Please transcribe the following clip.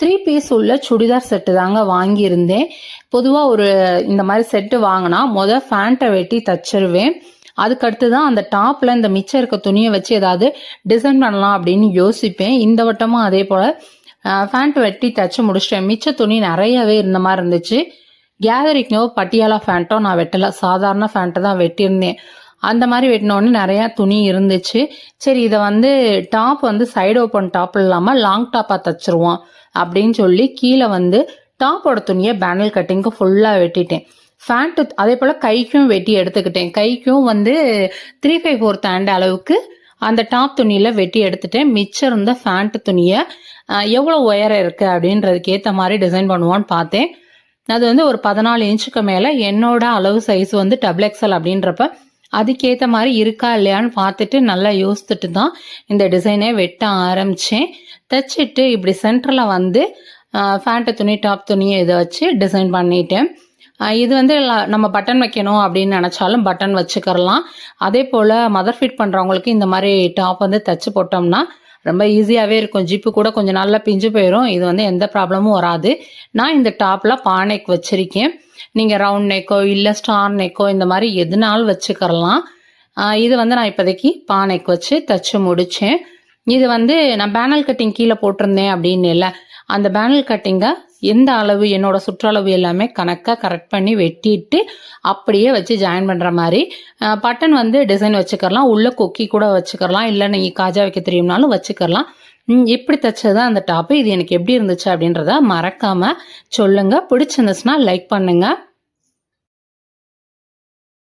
Three piece உள்ள churidar set தாங்க வாங்கியிருந்தேன். பொதுவாக ஒரு இந்த மாதிரி செட்டு வாங்கினா மொதல் ஃபேண்ட்டை வெட்டி தச்சிருவேன். அதுக்கடுத்து தான் அந்த டாப்பில் இந்த மிச்சம் இருக்க துணியை வச்சு ஏதாவது டிசைன் பண்ணலாம் அப்படின்னு யோசிப்பேன். இந்த வட்டமும் அதே போல் ஃபேண்ட் வெட்டி தச்சு முடிச்சிட்டேன். மிச்ச துணி நிறையவே இருந்த மாதிரி இருந்துச்சு. கேதரிக்கோ பட்டியாலா ஃபேண்ட்டோ நான் வெட்டலை. சாதாரண ஃபேண்ட்டை தான் வெட்டியிருந்தேன். அந்த மாதிரி வெட்டினோடனே நிறையா துணி இருந்துச்சு. சரி இதை வந்து டாப் வந்து சைடு ஓப்பன் டாப் இல்லாமல் லாங் டாப்பாக தச்சிருவோம் அப்படின்னு சொல்லி கீழே வந்து டாப்போட துணியை பேனல் கட்டிங்க்கு ஃபுல்லாக வெட்டிட்டேன். ஃபேண்ட்டு அதே போல் கைக்கும் வெட்டி எடுத்துக்கிட்டேன். கைக்கும் வந்து த்ரீ ஃபைவ் ஃபோர்த் ஹேண்ட் அளவுக்கு அந்த டாப் துணியில் வெட்டி எடுத்துட்டேன். மிச்சம் இருந்த ஃபேண்ட் துணியை எவ்வளோ உயரம் இருக்குது அப்படின்றதுக்கு ஏற்ற மாதிரி டிசைன் பண்ணுவான்னு பார்த்தேன். அது வந்து ஒரு பதினாலு இன்ச்சுக்கு மேலே என்னோட அளவு சைஸ் வந்து டபுள் எக்ஸல் அப்படின்றப்ப அதுக்கேற்ற மாதிரி இருக்கா இல்லையான்னு பார்த்துட்டு நல்லா யோசித்துட்டு தான் இந்த டிசைனே வெட்ட ஆரம்பித்தேன் தைச்சிட்டு இப்படி சென்டரில் வந்து ஃபேண்ட்டு துணி டாப் துணியை இதை வச்சு டிசைன் பண்ணிட்டேன். இது வந்து நம்ம பட்டன் வைக்கணும் அப்படின்னு நினச்சாலும் பட்டன் வச்சுக்கிறலாம். அதே போல் மதர் ஃபிட் பண்ணுறவங்களுக்கு இந்த மாதிரி டாப் வந்து தைச்சி போட்டோம்னா ரொம்ப ஈஸியாகவே இருக்கும். ஜிப்பு கூட கொஞ்சம் நல்லா பிஞ்சு போயிடும் இது வந்து எந்த ப்ராப்ளமும் வராது. நான் இந்த டாப்பில் பானைக்கு வச்சுருக்கேன். நீங்கள் ரவுண்ட் நெக்கோ இல்லை ஸ்டார் நெக்கோ இந்த மாதிரி எதுனாலும் வச்சுக்கிறலாம். இது வந்து நான் இப்போதைக்கு பானைக்கு வச்சு தச்சு முடித்தேன் இது வந்து நான் பேனல் கட்டிங் கீழே போட்டிருந்தேன் அப்படின்னு இல்லை. அந்த பேனல் கட்டிங்கை எந்த அளவு என்னோட சுற்றளவு எல்லாமே கணக்காக கரெக்ட் பண்ணி வெட்டிட்டு அப்படியே வச்சு ஜாயின் பண்ணுற மாதிரி. பட்டன் வந்து டிசைன் வச்சுக்கலாம் உள்ளே கொக்கி கூட வச்சுக்கலாம் இல்லை நீங்கள் காஜா வைக்க தெரியும்னாலும் வச்சுக்கலாம் இப்படி தைச்சது அந்த டாப்பு இது எனக்கு எப்படி இருந்துச்சு அப்படின்றத மறக்காமல் சொல்லுங்கள் பிடிச்சிருந்துச்சுன்னா லைக் பண்ணுங்கள்